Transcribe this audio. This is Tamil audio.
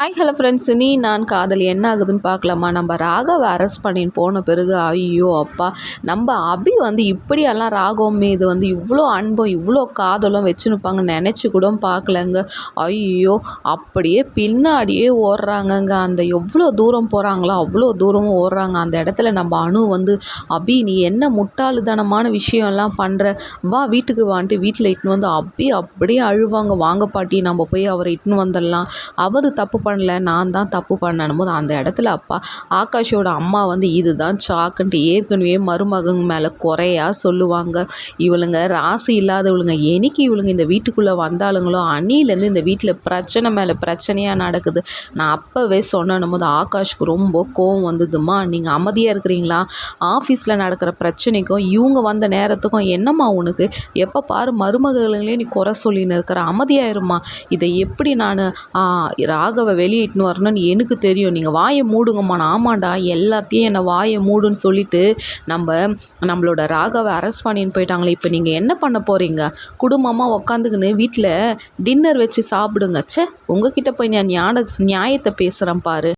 ஹாய் ஹலோ ஃப்ரெண்ட்ஸ் நீ நான் காதல் என்ன ஆகுதுன்னு பார்க்கலாமா? நம்ம ராகவை அரெஸ்ட் பண்ணின்னு போன பிறகு ஐயோ அப்பா. நம்ம அபி வந்து இப்படியெல்லாம் ராகவம் மீது வந்து இவ்வளோ அன்பும் இவ்வளோ காதலும் வச்சுனுப்பாங்க நினச்சி கூட பார்க்கலங்க. ஐயோ அப்படியே பின்னாடியே ஓடுறாங்கங்க. அந்த எவ்வளோ தூரம் போகிறாங்களோ அவ்வளோ தூரமும் ஓடுறாங்க. அந்த இடத்துல நம்ம அணு வந்து அபி நீ என்ன முட்டாளுதனமான விஷயம்லாம் பண்ணுற வா வீட்டுக்கு வான்ட்டு வீட்டில் இட்டுன்னு வந்து அபி அப்படியே அழுவாங்க. வாங்க பாட்டி நம்ம போய் அவரை இட்டுன்னு வந்துடலாம். அவர் தப்பு பண்ணல நான் தான் தப்பு பண்ணணும் போது அந்த இடத்துல அப்பா ஆகாஷோட அம்மா வந்து இதுதான் சாக்குன்ட்டு ஏற்கனவே மருமகன் மேலே குறையா சொல்லுவாங்க. இவளுங்க ராசி இல்லாதவளுங்க என்னைக்கு இவளுங்க இந்த வீட்டுக்குள்ளே வந்தாளுங்களோ அன்னிலேருந்து இந்த வீட்டில் பிரச்சனை மேலே பிரச்சனையாக நடக்குது. நான் அப்போவே சொன்னனும் போது ஆகாஷ்க்கு ரொம்ப கோவம் வந்ததுமா நீங்கள் அமைதியாக இருக்கிறீங்களா? ஆஃபீஸில் நடக்கிற பிரச்சனைக்கும் இவங்க வந்த நேரத்துக்கும் என்னம்மா உனக்கு? எப்போ பாரு மருமகளையும் நீ குறை சொல்லின்னு இருக்கிற அமைதியாயிருமா இதை எப்படி நான் ராகவ வெளியே இட்டுன்னு வரணும்னு எனக்கு தெரியும். நீங்கள் வாயை மூடுங்கம்மா. நான் ஆமாண்டா எல்லாத்தையும் என்னை வாயை மூடுன்னு சொல்லிட்டு நம்ம நம்மளோட ராகவை அரெஸ்ட் பண்ணின்னு போயிட்டாங்களே. இப்போ நீங்கள் என்ன பண்ண போகிறீங்க குடும்பமாக உக்காந்துக்கின்னு வீட்டில் டின்னர் வச்சு சாப்பிடுங்க. சே உங்ககிட்ட போய் நான் ஞான நியாயத்தை பேசுகிறேன் பாரு.